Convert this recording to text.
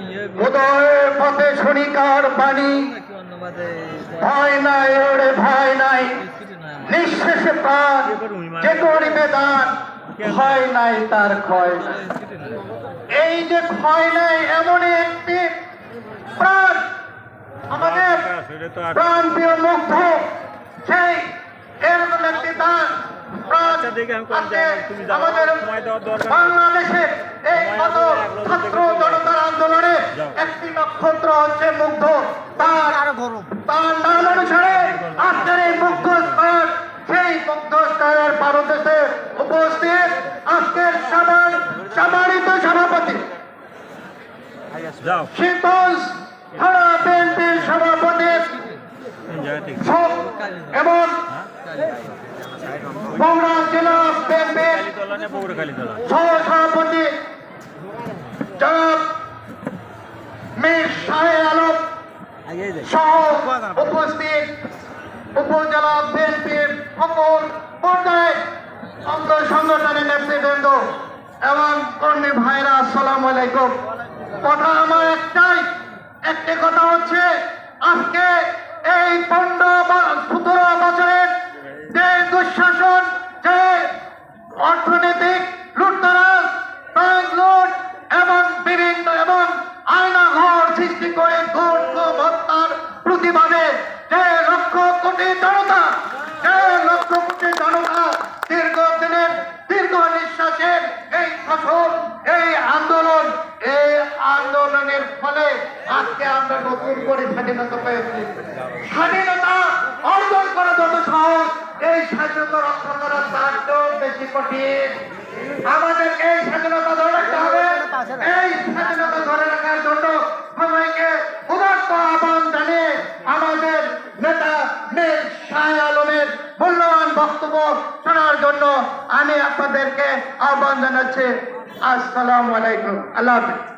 ইয়ে উদয়ের বাণী। নাকি অন্য বাদে ভয় নাই ওরে ভয় নাই। কিছু নাই আমার। নিঃশেষে প্রাণ যে করিবে দান ভয় নাই তার ক্ষয় এই যে ক্ষয় নাই এমন একটি প্রাণ। আমাদের প্রাণ প্রিয় মুগ্ধ সেই প্রাণ আমি কোন আজকে তুমি যাও। সময় দেওয়ার দরকার বাংলাদেশের এই ছাত্র জনতার আন্দোলনে একটি নক্ষত্র হচ্ছে মুগ্ধ। তার আরও গরম তার নাম অনুসারে আজকের এই মুগ্ধ স্থান সেই মুগ্ধ স্থানের পারদেশে উপস্থিত আজকের সাধারণ সম্মানিত সভাপতি। যাও। শীতল থানা বিএনপির সভাপতি। এবং সহসভাপতি জনাব শাহের আলম সহ উপস্থিত উপজেলা বিএনপির সকল পর্যায়ে অঙ্গ সংগঠনের নেতৃবৃন্দ এবং কর্মী ভাইরা, আসসালাম আলাইকুম। কথা আমার একটাই, একটি কথা হচ্ছে, আজকে এই পনেরো সতেরো বছরের যে দুঃশাসন অর্থনৈতিক লুটতরাজ, ব্যাংক লুট এবং বিভিন্ন এবং আয়না ঘর সৃষ্টি করে ঘুম হত্যার প্রতিবাদে যে লক্ষ কোটি জনতা যে লক্ষ কোটি জনতা দীর্ঘদিনের, দীর্ঘ নিঃশ্বাসের এই ফসল, এই আন্দোলন, এই আন্দোলনের ফলে আজকে আমরা নতুন করে স্বাধীনতা পেয়েছি। কঠিন আমাদের এই স্বাধীনতা ধরে রাখতে হবে। এই স্বাধীনতা ধরে রাখার জন্য সবাইকে উদার্ত আহ্বান জানিয়ে আমাদের নেতা মীর শাহ আলমের মূল্যবান বক্তব্য শোনার জন্য আমি আপনাদেরকে আহ্বান জানাচ্ছি। আসসালামু আলাইকুম। আল্লাহ হাফিজ।